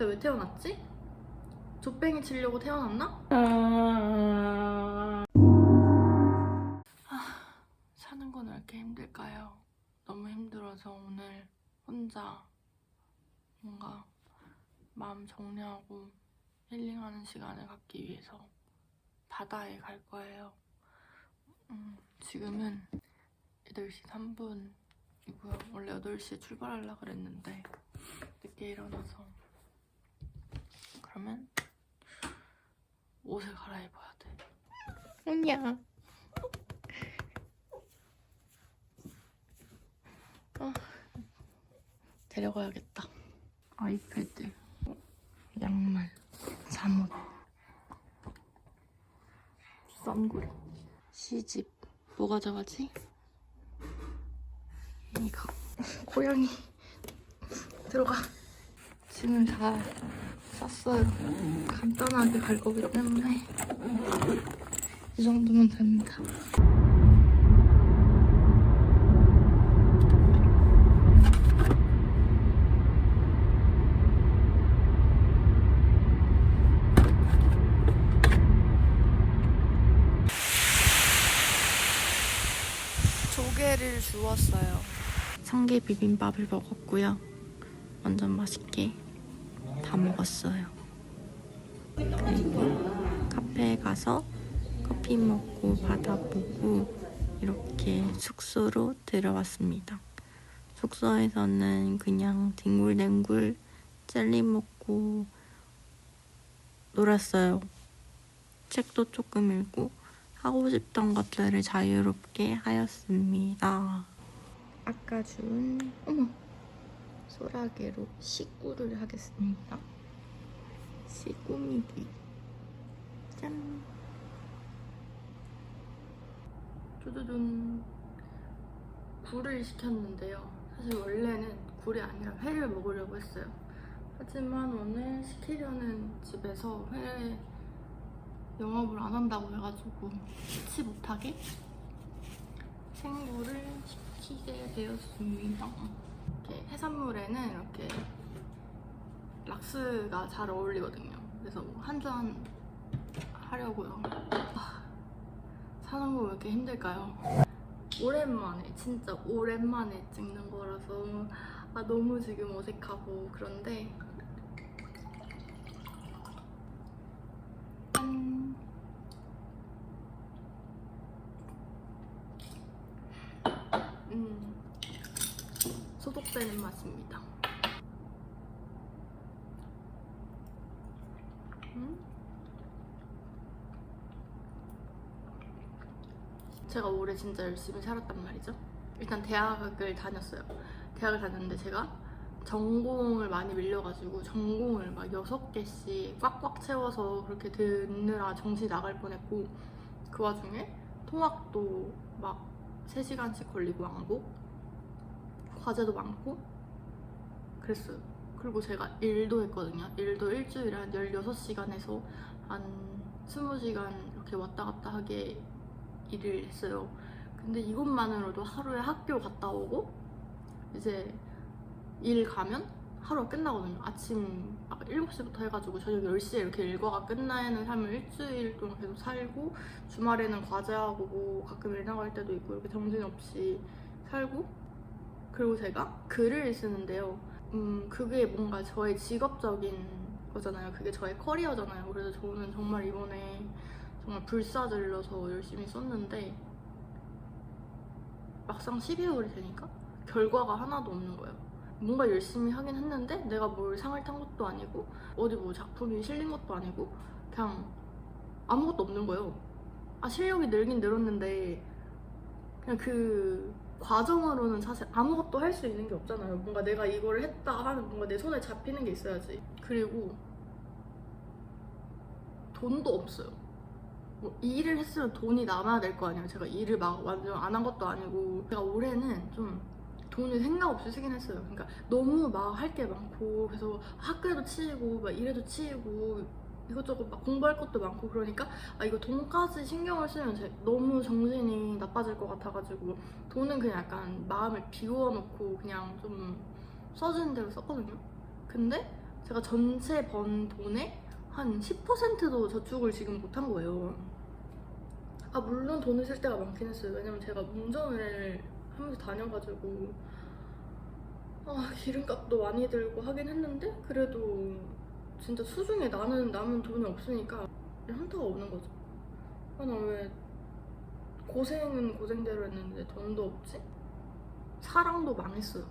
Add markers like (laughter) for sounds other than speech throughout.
내가 왜 태어났지? 족뱅이 치려고 태어났나? 아, 사는 건 왜 이렇게 힘들까요? 너무 힘들어서 오늘 혼자 뭔가 마음 정리하고 힐링하는 시간을 갖기 위해서 바다에 갈 거예요. 음, 지금은 8시 3분이고요. 원래 8시에 출발하려고 그랬는데 늦게 일어나서 그러면 옷을 갈아입어야 돼. 아니야. 아, 데려가야겠다. 아이패드, 양말, 잠옷, 선글라, 시집. 뭐 가져가지? 이거. 고양이. 들어가. 짐을 다 쌌어요. 간단하게 갈 거기 때문에 이 정도면 됩니다. 조개를 주웠어요. 성게 비빔밥을 먹었고요. 완전 맛있게 다 먹었어요. 그리고 카페에 가서 커피 먹고 바다 보고 이렇게 숙소로 들어왔습니다. 숙소에서는 그냥 뒹굴뒹굴 젤리 먹고 놀았어요. 책도 조금 읽고 하고 싶던 것들을 자유롭게 하였습니다. 아까 준 어머 소라게로 식구를 하겠습니다. 시구미기 짠 두두둔 굴을 시켰는데요. 사실 원래는 굴이 아니라 회를 먹으려고 했어요. 하지만 오늘 시키려는 집에서 회 영업을 안 한다고 해가지고 치지 못하게 생굴을 시키게 되었습니다. 이렇게 해산물에는 이렇게 락스가 잘 어울리거든요. 그래서 한잔 하려고요. 아, 사는 거 왜 이렇게 힘들까요? 오랜만에 진짜 오랜만에 찍는 거라서 아, 너무 지금 어색하고 그런데 짠. 음, 소독 되는 맛입니다. 음? 제가 올해 진짜 열심히 살았단 말이죠. 일단 대학을 다녔어요. 대학을 다녔는데 제가 전공을 많이 밀려가지고 전공을 막 6개씩 꽉꽉 채워서 그렇게 듣느라 정신이 나갈 뻔했고 그 와중에 통학도 막 3시간씩 걸리고 왕복 과제도 많고 그랬어요. 그리고 제가 일도 했거든요. 일도 일주일에 한 16시간에서 한 20시간 이렇게 왔다 갔다 하게 일을 했어요. 근데 이것만으로도 하루에 학교 갔다 오고 이제 일 가면 하루가 끝나거든요. 아침 막 7시부터 해가지고 저녁 10시에 이렇게 일과가 끝나는 삶을 일주일 동안 계속 살고 주말에는 과제하고 뭐 가끔 일 나갈 때도 있고 이렇게 정신없이 살고 그리고 제가 글을 쓰는데요. 음, 그게 뭔가 저의 직업적인 거잖아요. 그게 저의 커리어잖아요. 그래서 저는 정말 이번에 정말 불사질러서 열심히 썼는데 막상 12월이 되니까 결과가 하나도 없는 거예요. 뭔가 열심히 하긴 했는데 내가 뭘 상을 탄 것도 아니고 어디 뭐 작품이 실린 것도 아니고 그냥 아무것도 없는 거예요. 아 실력이 늘긴 늘었는데 그냥 그 과정으로는 사실 아무것도 할 수 있는 게 없잖아요. 뭔가 내가 이거를 했다 하면 뭔가 내 손에 잡히는 게 있어야지. 그리고 돈도 없어요. 뭐 일을 했으면 돈이 남아야 될 거 아니에요. 제가 일을 막 완전 안 한 것도 아니고 제가 올해는 좀 돈을 생각 없이 쓰긴 했어요. 그러니까 너무 막 할 게 많고 그래서 학교에도 치이고 막 일에도 치이고 이것저것 막 공부할 것도 많고 그러니까 아 이거 돈까지 신경을 쓰면 제 너무 정신이 나빠질 것 같아가지고 돈은 그냥 약간 마음을 비워놓고 그냥 좀 써주는 대로 썼거든요. 근데 제가 전체 번 돈의 한 10%도 저축을 지금 못한 거예요. 아 물론 돈을 쓸 때가 많긴 했어요. 왜냐면 제가 운전을 하면서 다녀가지고 아 기름값도 많이 들고 하긴 했는데 그래도 진짜 수중에 나는 남은 돈이 없으니까 현타가 오는 거죠. 아 나 왜 고생은 고생대로 했는데 돈도 없지? 사랑도 망했어요.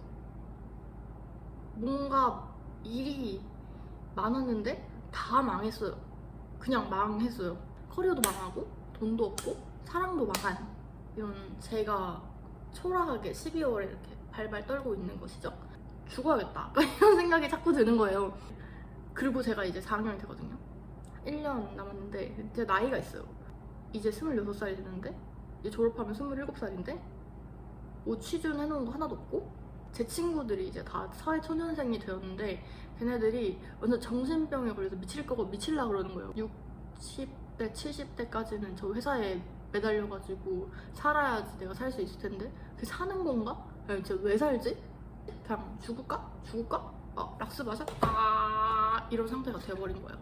뭔가 일이 많았는데 다 망했어요. 그냥 망했어요. 커리어도 망하고 돈도 없고 사랑도 망한 이런 제가 초라하게 12월에 이렇게 발발 떨고 있는 것이죠. 죽어야겠다. (laughs) 이런 생각이 자꾸 드는 거예요. 그리고 제가 이제 4학년이 되거든요. 1년 남았는데 제 나이가 있어요. 이제 26살이 됐는데 이제 졸업하면 27살인데 뭐 취준 해놓은 거 하나도 없고 제 친구들이 이제 다 사회초년생이 되었는데 걔네들이 완전 정신병에 걸려서 미칠 거고 미칠라 그러는 거예요. 60대, 70대까지는 저 회사에 매달려가지고 살아야지 내가 살 수 있을 텐데 그 사는 건가? 아니 진짜 왜 살지? 그냥 죽을까? 죽을까? 아 락스 마셔? 아 이런 상태가 돼버린 거예요.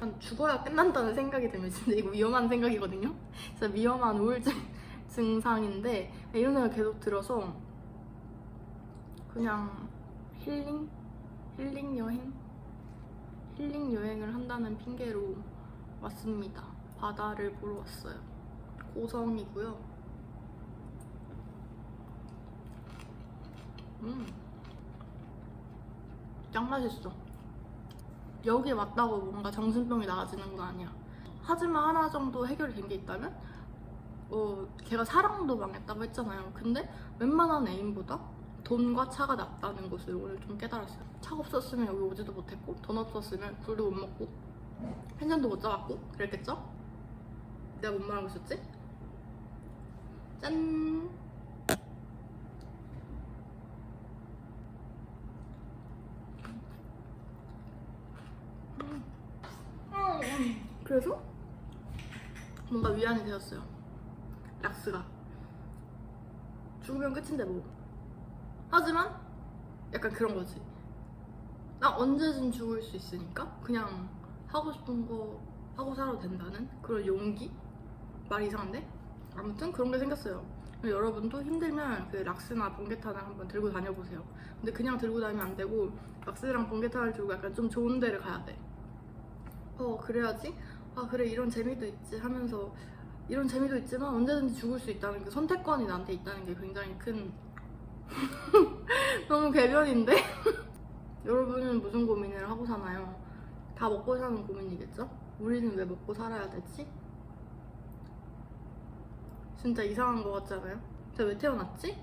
한 죽어야 끝난다는 생각이 들면 진짜 이거 위험한 생각이거든요. 진짜 위험한 우울증 (laughs) 증상인데 이런 생각 계속 들어서 그냥 힐링? 힐링 여행? 힐링 여행을 한다는 핑계로 왔습니다. 바다를 보러 왔어요. 고성이고요. 음, 짱 맛있어. 여기 왔다고 뭔가 정신병이 나아지는 건 아니야. 하지만 하나 정도 해결이 된 게 있다면, 어, 걔가 사랑도 망했다고 했잖아요. 근데 웬만한 애인보다 돈과 차가 낫다는 것을 오늘 좀 깨달았어요. 차 없었으면 여기 오지도 못했고, 돈 없었으면 굴도 못 먹고, 펜션도 못 잡았고, 그랬겠죠? 내가 뭔 말하고 있었지? 짠! 그래서 뭔가 위안이 되었어요. 락스가 죽으면 끝인데 뭐. 하지만 약간 그런 거지. 나 언제든 죽을 수 있으니까 그냥 하고 싶은 거 하고 살아도 된다는 그런 용기? 말이 이상한데? 아무튼 그런 게 생겼어요. 여러분도 힘들면 그 락스나 번개탄을 한번 들고 다녀보세요. 근데 그냥 들고 다니면 안 되고 락스랑 번개탄을 들고 약간 좀 좋은 데를 가야 돼. 어 그래야지 아 그래 이런 재미도 있지 하면서 이런 재미도 있지만 언제든지 죽을 수 있다는 그 선택권이 나한테 있다는 게 굉장히 큰 (laughs) 너무 궤변인데 (laughs) 여러분은 무슨 고민을 하고 사나요? 다 먹고 사는 고민이겠죠? 우리는 왜 먹고 살아야 되지? 진짜 이상한 거 같잖아요? 제가 왜 태어났지?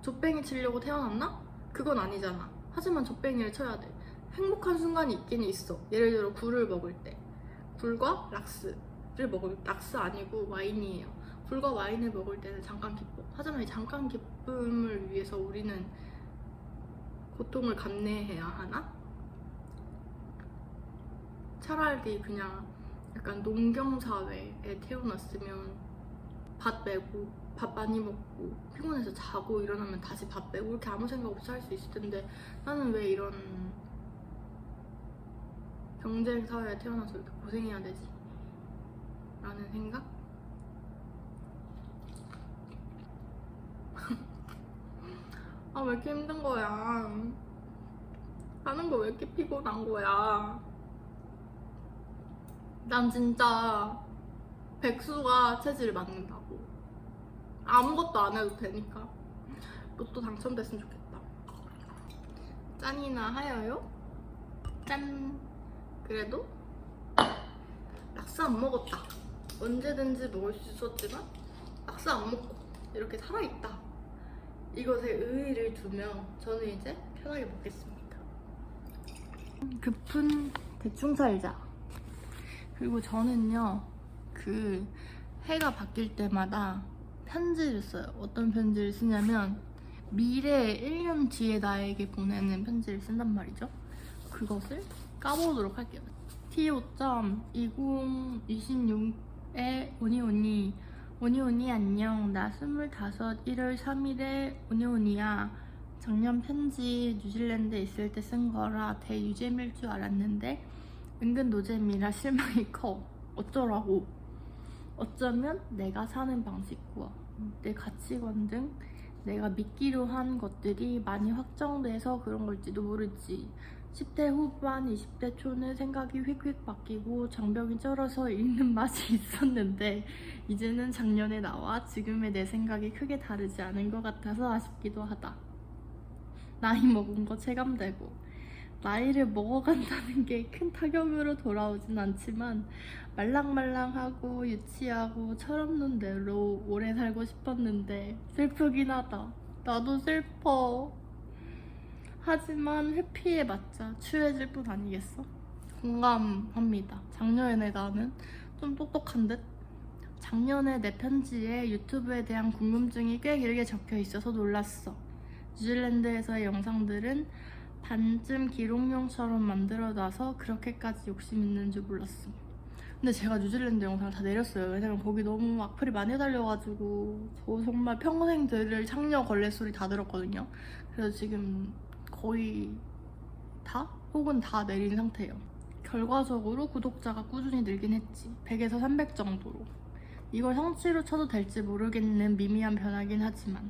족뱅이 치려고 태어났나? 그건 아니잖아. 하지만 족뱅이를 쳐야 돼. 행복한 순간이 있긴 있어. 예를 들어 굴을 먹을 때. 굴과 락스를 먹을 락스 아니고 와인이에요. 굴과 와인을 먹을 때는 잠깐 기뻐. 하지만 이 잠깐 기쁨을 위해서 우리는 고통을 감내해야 하나? 차라리 그냥 약간 농경 사회에 태어났으면 밥 빼고 밥 많이 먹고 피곤해서 자고 일어나면 다시 밥 빼고 이렇게 아무 생각 없이 살수 있을 텐데 나는 왜 이런 경쟁 사회에 태어나서 이렇게 고생해야 되지? 라는 생각? (laughs) 아 왜 이렇게 힘든 거야? 하는 거 왜 이렇게 피곤한 거야? 난 진짜 백수가 체질을 맞는다고. 아무것도 안 해도 되니까. 로또 당첨됐으면 좋겠다. 짠이나 하여요? 짠. 그래도 락스 안 먹었다. 언제든지 먹을 수 있었지만 락스 안 먹고 이렇게 살아있다. 이것에 의의를 두며 저는 이제 편하게 먹겠습니다. 급은 대충 살자. 그리고 저는요, 그 해가 바뀔 때마다 편지를 써요. 어떤 편지를 쓰냐면 미래 1년 뒤에 나에게 보내는 편지를 쓴단 말이죠. 그것을 까보도록 할게요. to.2026에 오니오니 오니오니 안녕 나25 1월 3일에 오니오니야 작년 편지 뉴질랜드에 있을 때 쓴 거라 대유잼일 줄 알았는데 은근 노잼이라 실망이 커. 어쩌라고. 어쩌면 내가 사는 방식과 내 가치관 등 내가 믿기로 한 것들이 많이 확정돼서 그런 걸지도 모르지. 10대 후반, 20대 초는 생각이 휙휙 바뀌고 장벽이 쩔어서 읽는 (laughs) 맛이 있었는데 이제는 작년에 나와 지금의 내 생각이 크게 다르지 않은 것 같아서 아쉽기도 하다. 나이 먹은 거 체감되고 나이를 먹어간다는 게 큰 타격으로 돌아오진 않지만 말랑말랑하고 유치하고 철없는 대로 오래 살고 싶었는데 슬프긴 하다. 나도 슬퍼. 하지만 회피에 맞자 추해질 뿐 아니겠어? 공감합니다. 작년에 나는 좀 똑똑한 듯? 작년에 내 편지에 유튜브에 대한 궁금증이 꽤 길게 적혀 있어서 놀랐어. 뉴질랜드에서의 영상들은 반쯤 기록용처럼 만들어놔서 그렇게까지 욕심 있는 줄 몰랐어. 근데 제가 뉴질랜드 영상을 다 내렸어요. 왜냐면 거기 너무 악플이 많이 달려가지고 저 정말 평생 들을 창녀 걸레 소리 다 들었거든요. 그래서 지금 거의 다? 혹은 다 내린 상태예요. 결과적으로 구독자가 꾸준히 늘긴 했지. 100에서 300 정도로. 이걸 성취로 쳐도 될지 모르겠는 미미한 변화긴 하지만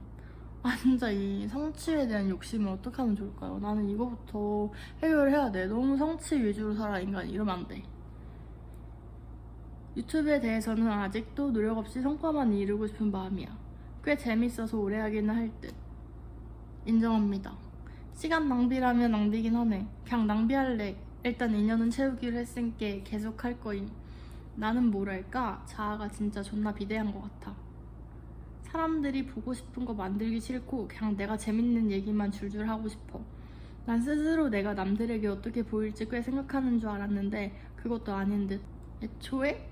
아 진짜 이 성취에 대한 욕심을 어떻게 하면 좋을까요? 나는 이거부터 해결해야 돼. 너무 성취 위주로 살아 인간 이러면 안 돼. 유튜브에 대해서는 아직도 노력 없이 성과만 이루고 싶은 마음이야. 꽤 재밌어서 오래 하기는 할 듯. 인정합니다. 시간 낭비라면 낭비긴 하네. 그냥 낭비할래. 일단 2년은 채우기로 했으니까 계속 할 거임. 나는 뭐랄까 자아가 진짜 존나 비대한 것 같아. 사람들이 보고 싶은 거 만들기 싫고 그냥 내가 재밌는 얘기만 줄줄 하고 싶어. 난 스스로 내가 남들에게 어떻게 보일지 꽤 생각하는 줄 알았는데 그것도 아닌 듯. 애초에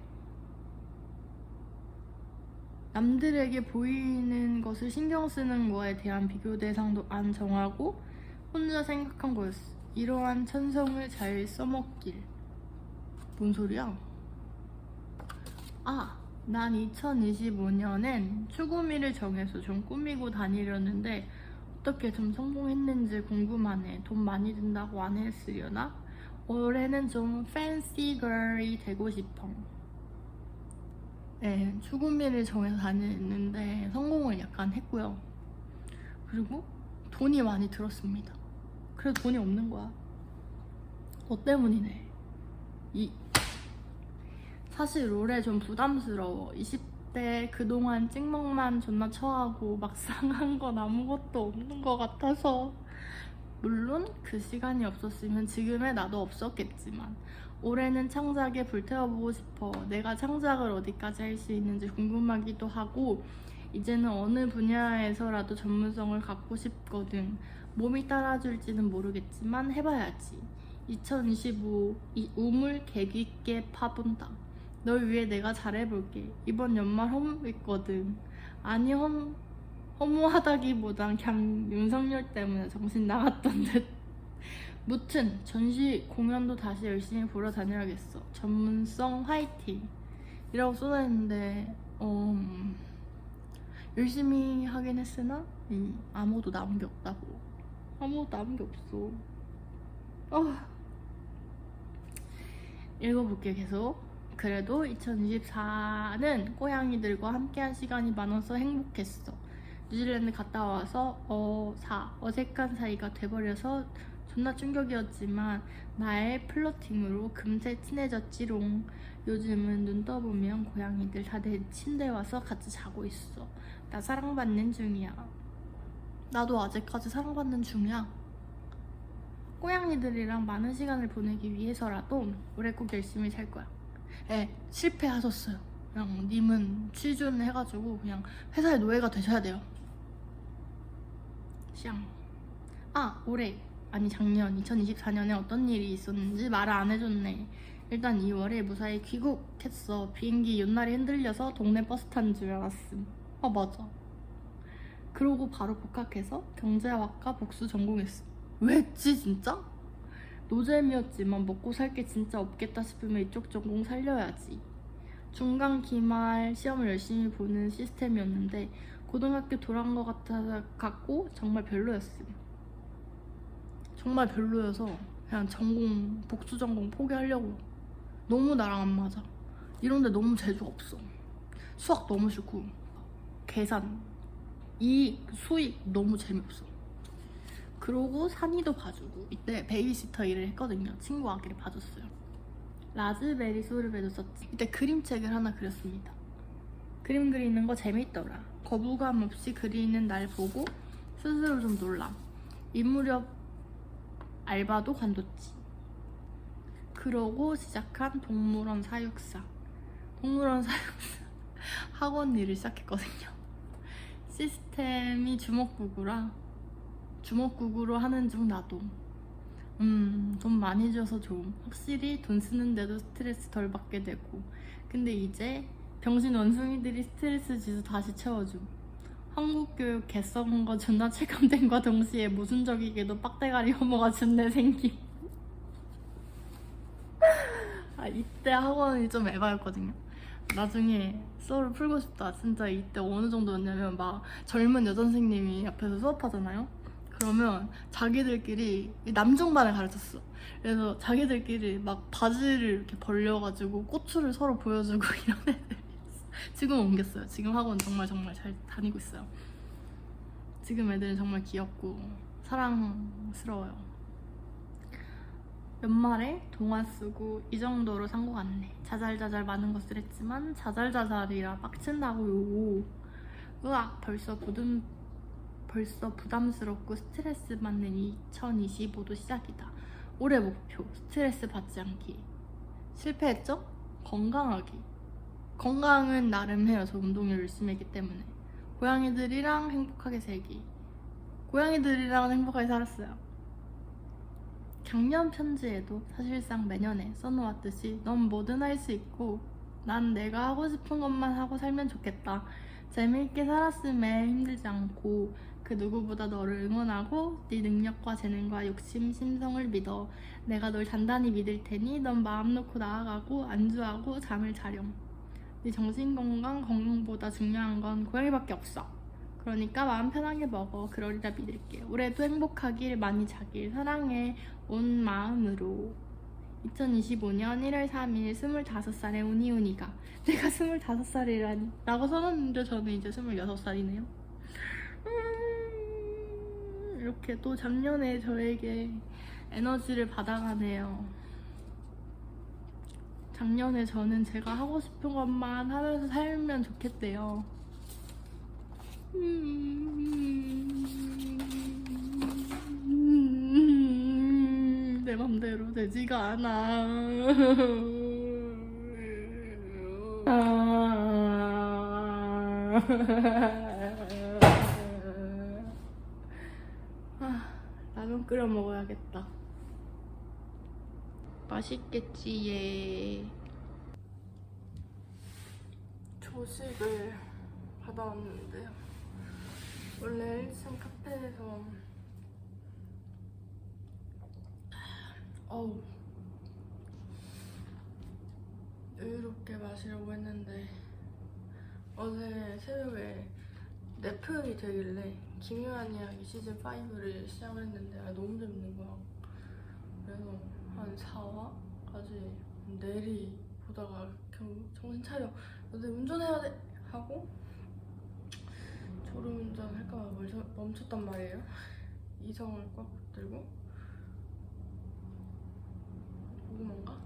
남들에게 보이는 것을 신경 쓰는 거에 대한 비교 대상도 안 정하고 혼자 생각한 거였어. 이러한 천성을 잘 써먹길. 뭔 소리야? 아, 난 2025년엔 추구미를 정해서 좀 꾸미고 다니려는데 어떻게 좀 성공했는지 궁금하네. 돈 많이 든다고 안 했으려나? 올해는 좀 팬시 걸이 되고 싶어. 네, 추구미를 정해서 다녔는데 성공을 약간 했고요. 그리고 돈이 많이 들었습니다. 그래도 돈이 없는 거야. 너 때문이네. 이 사실 롤에 좀 부담스러워. 20대 그동안 찍먹만 존나 처하고 막상 한 건 아무것도 없는 것 같아서. 물론 그 시간이 없었으면 지금의 나도 없었겠지만 올해는 창작에 불태워보고 싶어. 내가 창작을 어디까지 할 수 있는지 궁금하기도 하고 이제는 어느 분야에서라도 전문성을 갖고 싶거든. 몸이 따라줄지는 모르겠지만 해봐야지. 2025 이 우물 있게 파본다. 널 위해 내가 잘해볼게. 이번 연말 허무했거든. 아니 허, 허무하다기보단 그냥 윤석열 때문에 정신 나갔던 듯. 무튼 전시 공연도 다시 열심히 보러 다녀야겠어. 전문성 화이팅. 이라고 쏟아냈는데 어, 음, 열심히 하긴 했으나 이, 아무도 남은 게 없다고. 아무도 남은 게 없어. 아. 읽어볼게 계속. 그래도 2024는 고양이들과 함께한 시간이 많아서 행복했어. 뉴질랜드 갔다 와서 어사 어색한 사이가 돼버려서 존나 충격이었지만 나의 플러팅으로 금세 친해졌지롱. 요즘은 눈 떠보면 고양이들 다 내 침대 와서 같이 자고 있어. 나 사랑받는 중이야. 나도 아직까지 사랑받는 중이야. 고양이들이랑 많은 시간을 보내기 위해서라도 올해 꼭 열심히 살 거야. 예, 실패하셨어요. 그냥 님은 취준 해가지고 그냥 회사의 노예가 되셔야 돼요. 샹. 아, 올해 아니 작년 2024년에 어떤 일이 있었는지 말을 안 해줬네. 일단 2월에 무사히 귀국했어. 비행기 옆날이 흔들려서 동네 버스 탄 줄 알았음. 아 맞아. 그러고 바로 복학해서 경제학과 복수 전공했어. 왜 했지 진짜? 노잼이었지만 먹고 살 게 진짜 없겠다 싶으면 이쪽 전공 살려야지. 중간 기말 시험을 열심히 보는 시스템이었는데 고등학교 돌아간 것 같아서 같고 정말 별로였음. 정말 별로여서 그냥 전공 복수 전공 포기하려고 너무 나랑 안 맞아 이런데 너무 재주가 없어 수학 너무 싫고 계산 이 수익 너무 재미없어. 그러고 산이도 봐주고 이때 베이비시터 일을 했거든요. 친구 아기를 봐줬어요. 라즈베리 소르베도 썼지. 이때 그림책을 하나 그렸습니다. 그림 그리는 거 재밌더라. 거부감 없이 그리는 날 보고 스스로 좀 놀람. 이 무렵 알바도 관뒀지. 그러고 시작한 동물원 사육사. 동물원 사육사 학원 일을 시작했거든요 시스템이 주먹구구라. 주먹구구로 하는 중 나도. 음, 돈 많이 줘서 좀 확실히 돈 쓰는데도 스트레스 덜 받게 되고. 근데 이제 병신 원숭이들이 스트레스 지수 다시 채워줌. 한국 교육 개썩은 거 존나 체감된과 동시에 모순적이게도 빡대가리 혐오가 존내 생김. (laughs) 아 이때 학원이 좀 에바였거든요 나중에 수업을 풀고 싶다. 진짜 이때 어느 정도였냐면 막 젊은 여자 선생님이 앞에서 수업하잖아요. 그러면 자기들끼리 남중반을 가르쳤어. 그래서 자기들끼리 막 바지를 이렇게 벌려가지고 고추를 서로 보여주고 (laughs) 이런 애들 지금 옮겼어요. 지금 학원 정말 정말 잘 다니고 있어요. 지금 애들은 정말 귀엽고 사랑스러워요 연말에 동화 쓰고 이 정도로 산 것 같네. 자잘자잘 많은 것을 했지만 자잘자잘이라 빡친다고요. 으악 벌써 부담 벌써 부담스럽고 스트레스 받는 2025도 시작이다. 올해 목표 스트레스 받지 않기. 실패했죠? 건강하기. 건강은 나름 해요. 저 운동을 열심히 했기 때문에. 고양이들이랑 행복하게 살기. 고양이들이랑 행복하게 살았어요. 작년 편지에도 사실상 매년에 써놓았듯이 넌 뭐든 할 수 있고 난 내가 하고 싶은 것만 하고 살면 좋겠다. 재미있게 살았음에 힘들지 않고 그 누구보다 너를 응원하고 네 능력과 재능과 욕심, 심성을 믿어. 내가 널 단단히 믿을 테니 넌 마음 놓고 나아가고 안주하고 잠을 자렴. 네 정신 건강 건강보다 중요한 건 고양이밖에 없어. 그러니까 마음 편하게 먹어. 그러리라 믿을게. 올해도 행복하길 많이 자길 사랑해. 온 마음으로 2025년 1월 3일 25살의 운이운이가 내가 25살이라니 라고 써놨는데 저는 이제 26살이네요 음, 이렇게 또 작년에 저에게 에너지를 받아가네요 작년에 저는 제가 하고 싶은 것만 하면서 살면 좋겠대요 음, 내 맘대로 되지가 않아. 아, 라면 끓여 먹어야겠다. 맛있겠지, 예. 조식을 받아왔는데요. 원래 1층 카페에서 어우 여유롭게 마시려고 했는데 어제 새벽에 넷플이 되길래 김요한 이야기 시즌 5를 시작을 했는데 아, 너무 재밌는 거야. 그래서 한 4화까지 내리 보다가 겨우 정신 차려. 근데 운전해야 돼! 하고 졸음운전 할까봐 멈췄단 말이에요 이성을 꽉 들고 고구마인가?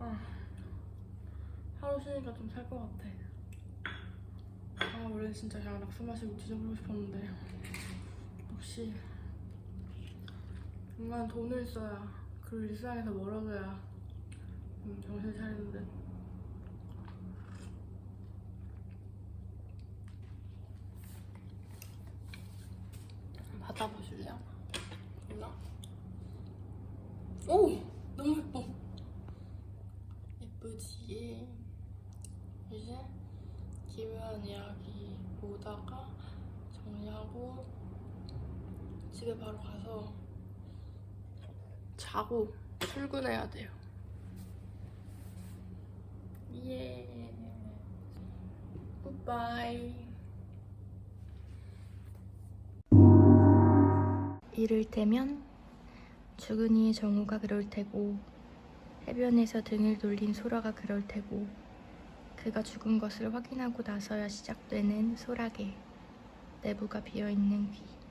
아, 하루 쉬니까 좀 살 것 같아. 아, 원래 진짜 그냥 낙수 마시고 뒤져보고 싶었는데 역시 인간 돈을 써야 그리고 일상에서 멀어져야 음, 정신 차리는데 받아보실래요? 몰라? 오! 너무 예뻐 예쁘지? 이제 기묘한 이야기 보다가 정리하고 집에 바로 가서 자고 출근해야 돼요. 예. 굿바이 이를테면 죽은 이의 정우가 그럴 테고 해변에서 등을 돌린 소라가 그럴 테고 그가 죽은 것을 확인하고 나서야 시작되는 소라게 내부가 비어있는 귀